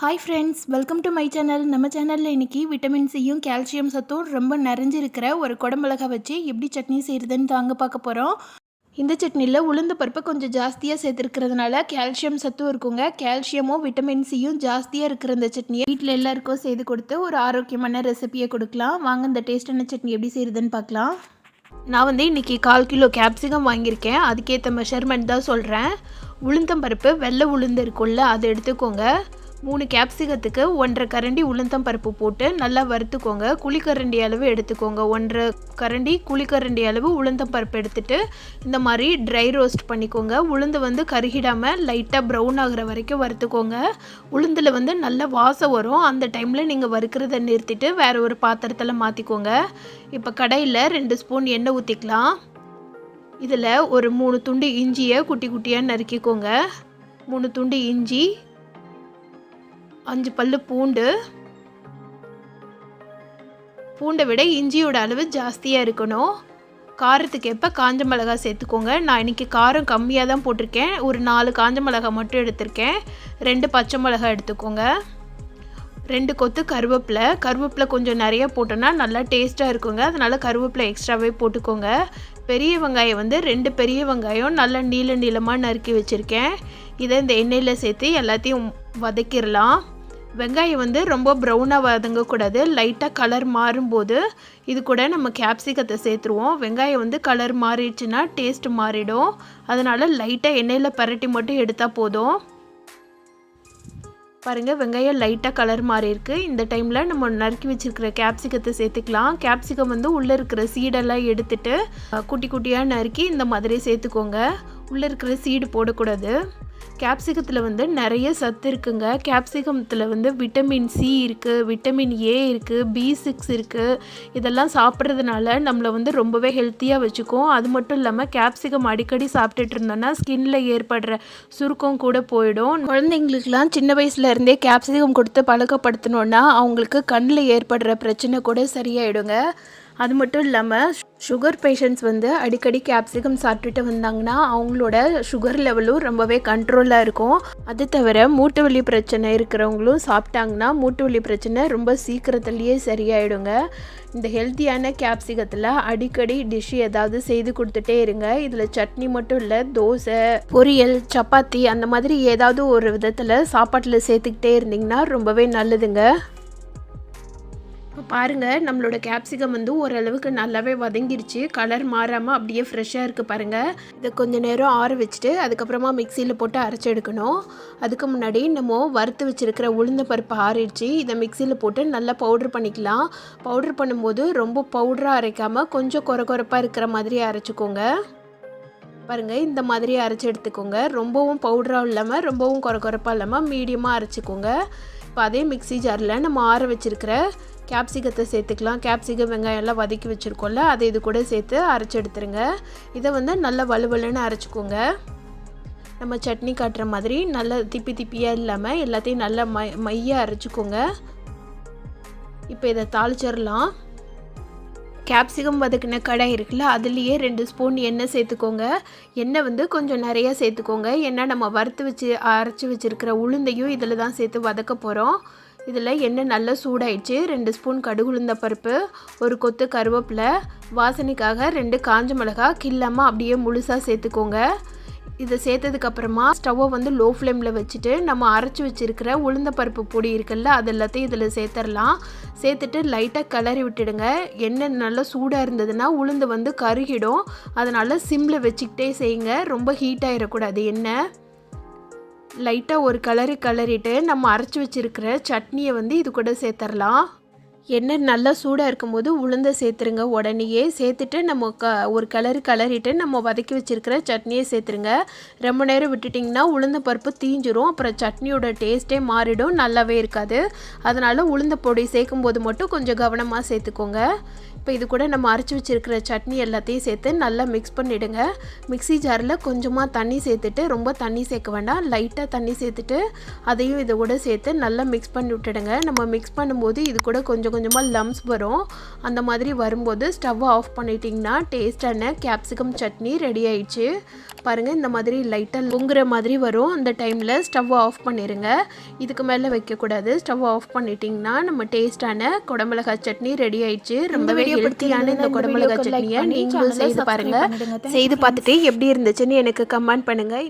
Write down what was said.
Hi friends welcome to my channel நம்ம சேனலில் இன்றைக்கி விட்டமின் சியும் கால்சியம் சத்தும் ரொம்ப நிறைஞ்சிருக்கிற ஒரு குடமிளகா வச்சு எப்படி சட்னி செய்கிறதுன்னு தாங்க பார்க்க போகிறோம் இந்த சட்னியில் உளுந்து பருப்பு கொஞ்சம் ஜாஸ்தியாக சேர்த்துருக்கிறதுனால கால்சியம் சத்தும் இருக்குங்க. கால்சியமும் விட்டமின் சியும் ஜாஸ்தியாக இருக்கிற இந்த சட்னியை வீட்டில் எல்லாருக்கும் செய்து கொடுத்து ஒரு ஆரோக்கியமான ரெசிபியை கொடுக்கலாம். வாங்க இந்த டேஸ்டான சட்னி எப்படி செய்கிறதுன்னு பார்க்கலாம். நான் வந்து இன்றைக்கி கால் கிலோ கேப்சிகம் வாங்கியிருக்கேன். அதுக்கேற்ற மெஷர்மெண்ட் தான் சொல்கிறேன் உளுந்தம்பருப்பு வெள்ளை உளுந்து இருக்கும்ல அதை எடுத்துக்கோங்க. மூணு கேப்சிகத்துக்கு ஒன்றரை கரண்டி உளுந்தம் பருப்பு போட்டு நல்லா வறுத்துக்கோங்க. குழிக்கரண்டி அளவு எடுத்துக்கோங்க. ஒன்றரை கரண்டி குழிக்கரண்டி அளவு உளுந்தம் பருப்பு எடுத்துட்டு இந்த மாதிரி ட்ரை ரோஸ்ட் பண்ணிக்கோங்க. உளுந்து வந்து கருகிடாமல் லைட்டாக ப்ரௌன் ஆகுற வரைக்கும் வறுத்துக்கோங்க. உளுந்தில் வந்து நல்ல வாசம் வரும். அந்த டைமில் நீங்கள் வறுக்கிறத நிறுத்திட்டு வேறு ஒரு பாத்திரத்தில் மாற்றிக்கோங்க இப்போ கடையில் ரெண்டு ஸ்பூன் எண்ணெய் ஊற்றிக்கலாம் இதில் ஒரு மூணு துண்டு இஞ்சியை குட்டி குட்டியாக நறுக்கிக்கோங்க. மூணு துண்டு இஞ்சி அஞ்சு பல் பூண்டு. பூண்டை விட இஞ்சியோட அளவு ஜாஸ்தியாக இருக்கணும். காரத்துக்கு எப்போ காஞ்ச மிளகா சேர்த்துக்கோங்க. நான் இன்றைக்கி காரம் கம்மியாக தான் போட்டிருக்கேன். ஒரு நாலு காஞ்ச மிளகா மட்டும் எடுத்திருக்கேன். ரெண்டு பச்சை மிளகா எடுத்துக்கோங்க. ரெண்டு கொத்து கருவேப்பிலை. கருவேப்பிலை கொஞ்சம் நிறைய போட்டோன்னா நல்லா டேஸ்ட்டாக இருக்குங்க. அதனால் கருவேப்பிலை எக்ஸ்ட்ராவே போட்டுக்கோங்க. பெரிய வெங்காயம் வந்து ரெண்டு பெரிய வெங்காயம் நல்லா நீள நீளமாக நறுக்கி வச்சுருக்கேன். இதை இந்த எண்ணெயில் சேர்த்து எல்லாத்தையும் வதக்கிடலாம். வெங்காயம் வந்து ரொம்ப ப்ரௌனாக வதங்கக்கூடாது. லைட்டாக கலர் மாறும்போது இது கூட நம்ம கேப்சிகத்தை சேர்த்துருவோம். வெங்காயம் வந்து கலர் மாறிடுச்சுன்னா டேஸ்ட் மாறிடும். அதனால் லைட்டாக எண்ணெயில் பரட்டி மட்டும் எடுத்தால் போதும். பாருங்கள் வெங்காயம் லைட்டாக கலர் மாறி இருக்குது இந்த டைமில் நம்ம நறுக்கி வச்சுருக்கிற கேப்சிகத்தை சேர்த்துக்கலாம். கேப்சிகம் வந்து உள்ளே இருக்கிற சீடெல்லாம் எடுத்துகிட்டு குட்டி குட்டியாக நறுக்கி இந்த மாதிரி சேர்த்துக்கோங்க. உள்ளே இருக்கிற சீடு போடக்கூடாது. கேப்சிகத்தில் வந்து நிறைய சத்து இருக்குங்க. கேப்சிகத்தில் வந்து விட்டமின் சி இருக்குது விட்டமின் ஏ இருக்குது பி சிக்ஸ் இருக்குது இதெல்லாம் சாப்பிட்றதுனால நம்மளை வந்து ரொம்பவே ஹெல்த்தியாக வச்சுக்கும். அது மட்டும் இல்லாமல் கேப்சிகம் அடிக்கடி சாப்பிட்டுட்டு இருந்தோம்னா ஸ்கின்ல ஏற்படுற சுருக்கம் கூட போயிடும். குழந்தைங்களுக்குலாம் சின்ன வயசுலேருந்தே கேப்சிகம் கொடுத்து பழக்கப்படுத்தணுன்னா அவங்களுக்கு கண்ணில் ஏற்படுற பிரச்சனை கூட சரியாயிடுங்க. அது மட்டும் இல்லாமல் சுகர் பேஷண்ட்ஸ் வந்து அடிக்கடி கேப்சிகம் சாப்பிட்டுட்டு வந்தாங்கன்னா அவங்களோட சுகர் லெவலும் ரொம்பவே கண்ட்ரோலாக இருக்கும். அது தவிர மூட்டு வலி பிரச்சனை இருக்கிறவங்களும் சாப்பிட்டாங்கன்னா மூட்டு வலி பிரச்சனை ரொம்ப சீக்கிரத்துலேயே சரியாயிடுங்க. இந்த ஹெல்த்தியான கேப்சிகத்தில் அடிக்கடி டிஷ் ஏதாவது செய்து கொடுத்துட்டே இருங்க. இதில் சட்னி மட்டும் இல்லை தோசை பொரியல் சப்பாத்தி அந்த மாதிரி ஏதாவது ஒரு விதத்தில் சாப்பாட்டில் சேர்த்துக்கிட்டே இருந்திங்கன்னா ரொம்பவே நல்லதுங்க. இப்போ பாருங்கள் நம்மளோட கேப்சிகம் வந்து ஓரளவுக்கு நல்லாவே வதங்கிருச்சு. கலர் மாறாமல் அப்படியே ஃப்ரெஷ்ஷாக இருக்குது பாருங்கள் இதை கொஞ்சம் நேரம் ஆற வச்சுட்டு அதுக்கப்புறமா மிக்சியில் போட்டு அரைச்சி எடுக்கணும். அதுக்கு முன்னாடி நம்ம வறுத்து வச்சுருக்கிற உளுந்த பருப்பு ஆறிடுச்சு. இதை மிக்சியில் போட்டு நல்லா பவுட்ரு பண்ணிக்கலாம். பவுட்ரு பண்ணும்போது ரொம்ப பவுடராக அரைக்காமல் கொஞ்சம் குறை குறைப்பாக இருக்கிற மாதிரி அரைச்சிக்கோங்க. பாருங்கள் இந்த மாதிரி அரைச்சி எடுத்துக்கோங்க. ரொம்பவும் பவுடராக இல்லாமல் ரொம்பவும் குறை குறைப்பாக இல்லாமல் மீடியமாக அரைச்சிக்கோங்க. இப்போ அதே மிக்சி ஜாரில் நம்ம ஆற வச்சுருக்கிற கேப்சிகத்தை சேர்த்துக்கலாம். கேப்சிகம் வெங்காயம் எல்லாம் வதக்கி வச்சுருக்கோம்ல அதை இது கூட சேர்த்து அரைச்சி எடுத்துருங்க. இதை வந்து நல்லா வலுவலுன்னு அரைச்சிக்கோங்க. நம்ம சட்னி காட்டுற மாதிரி நல்லா திப்பி திப்பியாக இல்லாமல் எல்லாத்தையும் நல்லா மை மையாக அரைச்சிக்கோங்க. இப்போ இதை தாளிச்சிடலாம். கேப்சிகம் வதக்கின கடை இருக்குல்ல அதுலேயே ரெண்டு ஸ்பூன் எண்ணெய் சேர்த்துக்கோங்க. எண்ணெய் வந்து கொஞ்சம் நிறையா சேர்த்துக்கோங்க. ஏன்னா நம்ம வறுத்து வச்சு அரைச்சி வச்சுருக்கிற உளுந்தையும் இதில் தான் சேர்த்து வதக்க போகிறோம் இதில் எண்ணெய் நல்லா சூடாயிடுச்சு. ரெண்டு ஸ்பூன் கடுகுளுந்த பருப்பு ஒரு கொத்து கருவேப்பிலை வாசனைக்காக ரெண்டு காஞ்ச மிளகா கில்லாமல் அப்படியே முழுசாக சேர்த்துக்கோங்க. இதை சேர்த்ததுக்கப்புறமா ஸ்டவ்வை வந்து லோ ஃப்ளேமில் வச்சுட்டு நம்ம அரைச்சி வச்சுருக்கிற உளுந்த பருப்பு பொடி இருக்குல்ல அது எல்லாத்தையும் இதில் சேர்த்துடலாம் சேர்த்துட்டு லைட்டாக கிளறி விட்டுடுங்க. எண்ணெய் நல்லா சூடாக இருந்ததுன்னா உளுந்து வந்து கருகிடும். அதனால் சிம்மில் வச்சுக்கிட்டே செய்யுங்க. ரொம்ப ஹீட் ஆகிடக்கூடாது எண்ணெய். லைட்டாக ஒரு கலரு கலரிட்டு நம்ம அரைச்சி வச்சுருக்கிற சட்னியை வந்து இது கூட சேர்த்துடலாம் எண்ணெய் நல்லா சூடாக இருக்கும்போது உளுந்தை சேர்த்துருங்க. உடனேயே சேர்த்துட்டு நம்ம க ஒரு கலரு கலரிட்டு நம்ம வதக்கி வச்சுருக்கிற சட்னியை சேர்த்துருங்க. ரொம்ப நேரம் விட்டுட்டிங்கன்னா உளுந்த பருப்பு தீஞ்சிரும். அப்புறம் சட்னியோட டேஸ்ட்டே மாறிடும். நல்லாவே இருக்காது. அதனால் உளுந்த பொடி சேர்க்கும் போது மட்டும் கொஞ்சம் கவனமாக சேர்த்துக்கோங்க. இப்போ இது கூட நம்ம அரைச்சி வச்சிருக்கிற சட்னி எல்லாத்தையும் சேர்த்து நல்லா மிக்ஸ் பண்ணிவிடுங்க மிக்ஸி ஜாரில் கொஞ்சமாக தண்ணி சேர்த்துட்டு ரொம்ப தண்ணி சேர்க்க வேண்டாம். லைட்டாக தண்ணி சேர்த்துட்டு அதையும் இதை கூட சேர்த்து நல்லா மிக்ஸ் பண்ணி விட்டுடுங்க. நம்ம மிக்ஸ் பண்ணும்போது இது கூட கொஞ்சம் கொஞ்சமாக லம்ஸ் வரும். அந்த மாதிரி வரும்போது ஸ்டவ்வை ஆஃப் பண்ணிட்டிங்கன்னா டேஸ்டான கேப்சிகம் சட்னி ரெடி ஆயிடுச்சு. பாருங்கள் இந்த மாதிரி லைட்டாக பொங்குற மாதிரி வரும். அந்த டைமில் ஸ்டவ்வை ஆஃப் பண்ணிடுங்க இதுக்கு மேலே வைக்கக்கூடாது. ஸ்டவ் ஆஃப் பண்ணிட்டிங்கன்னா நம்ம டேஸ்டான குடமிளகாய் சட்னி ரெடி ஆயிடுச்சு. ரொம்பவே ஹெல்த்தியான இந்த like சட்னியை நீங்களும் செய்து subscribe பாருங்க பண்ணிடுங்க. Thank செய்து பார்த்துட்டு எப்படி இருந்துச்சுன்னு எனக்கு கமெண்ட் பண்ணுங்கள்